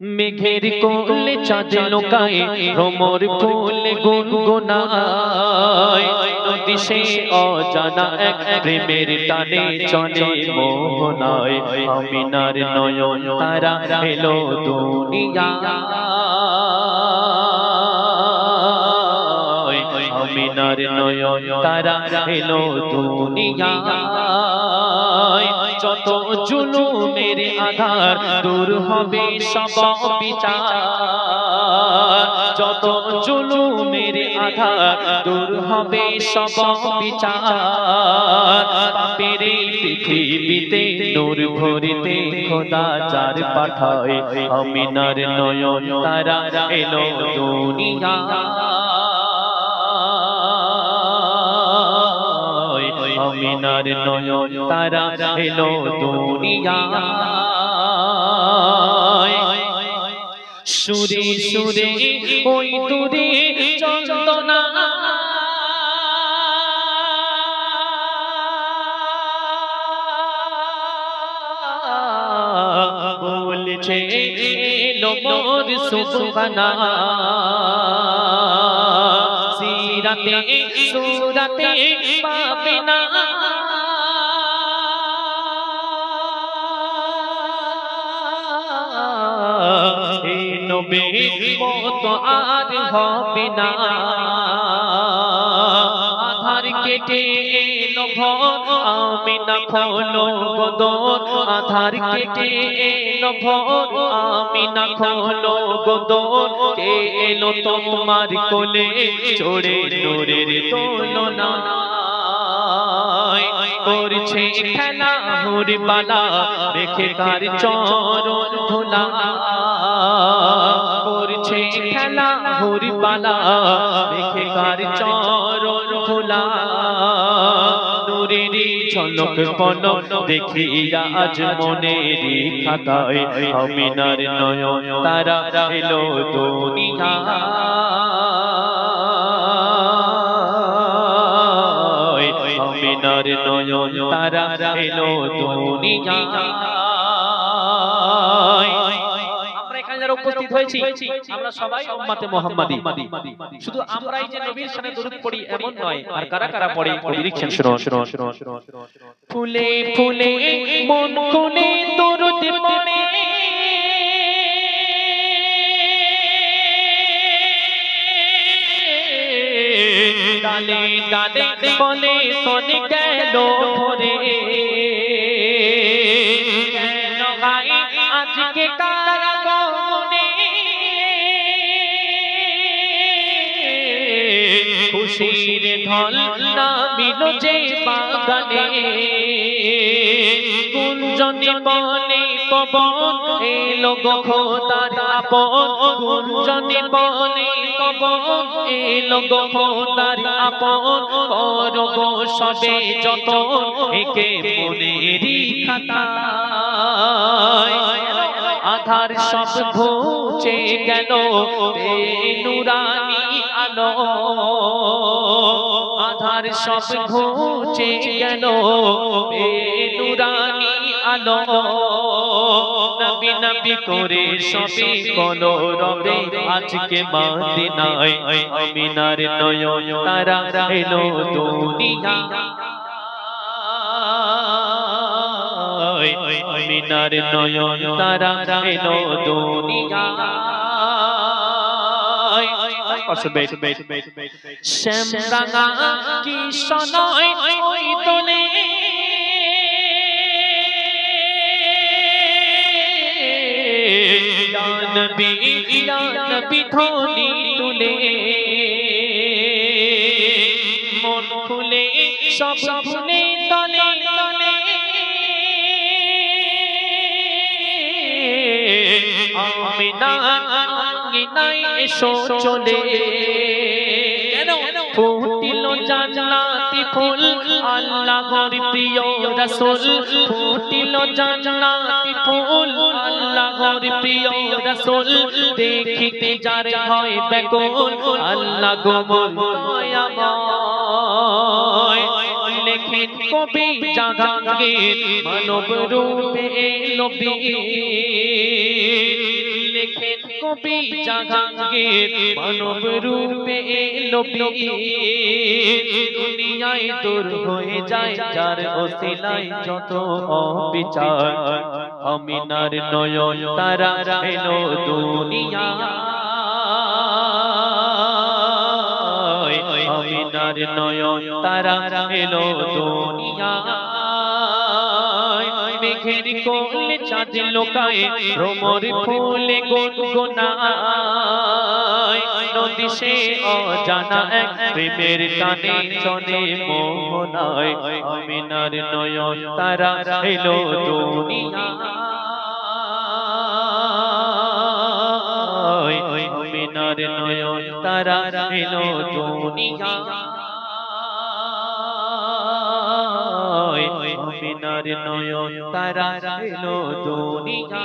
মেঘের কোলে চাঁদ লোকায় ভ্রমর ফুল গুনগুনায়। নদী সে অজানা এক প্রেমের টানে চলে মোহনায়। আমিনার নয়ন তারা এলো দুনিয়া আমিনার নয়ন তারা এলো দুনিয়া যত জুলুমের আধার দূর হবে সব বিচার। যত জুলুমের আধার দূর হবে সব বিচার। পাপের পৃথিবীতে নূর ভরিতে খোদা যার পাঠায় আমিনার নয়ন তারা এলো দুনিয়া। আমিনার নয়ন তারা এলো দুনিয়া। সুরে সুরে ওই দূরে চন্দনা। বলছে এলো মোর সুবহানা সিরাতে সুরাতে পাবে নবী মত আর হবে না। আধার কেটে ভোর আমি না খোলো গদর আধার কেটে এলো ভোর, আমি না খোলো গদর কে এলো তোমার কোলে চড়ে নূরের দোলনা করছে খেলা হুরি বালা রেখে কার চরণ ধুলা। করছে খেলা হুরি বালা রেখে কার চরণ ঝলক পলক দেখি আজ মনেরি খাতায় আমিনার নয় তারা এলো দুনিয়া। আমিনার নয়ন তারা এলো দুনিয়া। যারা উপস্থিত হয়েছি। আমরা সবাই উম্মতে মুহাম্মাদি। শুধু আমরাই যে নবীর সামনে দরুদ পড়ি এমন নয়, আর কারা কারা পড়ে নিরীক্ষণ শুনো শুনো শুনো শুনো ফুলে ফুলে মন কোলে দরুদ পড়ে। ডালে ডালে বলে সনে গেল ভরে। আজকে কারা খুশির ঢল নামিল যে বাগানে। গুঞ্জনে বলে পবন, এলো গো খোদার আপন। বলে পবন, এলো গো করো গো সবে যত একে মনেরই খাতায়। আধার সব ঘুচে গেল নুরানি আলো। আধার সব ঘুচে গেল। নুরানি আলো, নবী নবী করে সবে কোলো রবে আজকে মাদিনায় আমিনার নয়ন তারা এলো দুনিয়া। আমিনার নয়ন তারা এলো দুনিয়া। শ্যাম রাঙা কি সনয় ওই তোলে নবী নবী ধনি তুলে মন খুলে সব ভুলে তলে তলে আমিনা আঙ্গিনায় এসো চলে। ফুটিল জান্নাতি ফুল আল্লাহর প্রিয় রাসূল। ফুটিল জান্নাতি ফুল আল্লাহর প্রিয় রাসূল। দেখিতে যার হয় বেকুল আল্লাহ গো দয়াময় লেখেন কবি জাহাঙ্গীর মানব রূপে নবী। লেখেন কবি জাহাঙ্গীর মানব রূপে এলো দুনিয়ায় দূর হয়ে যায় যার ওসিলায় যত অবিচার আমিনার নয়ন তারা এলো দুনিয়া আমিনার নয়ন তারা এলো দুনিয়া মেঘের কোলে চাঁদ লোকায় ভ্রমর ফুলে গুনগুনায়। নদী সে অজানা এক প্রেমের টানে চলে মোহনায়। আমিনার নয়ন তারা আমিনার নয়ন তারা দুনিয়া আমিনার নয়ন তারা দুনিয়া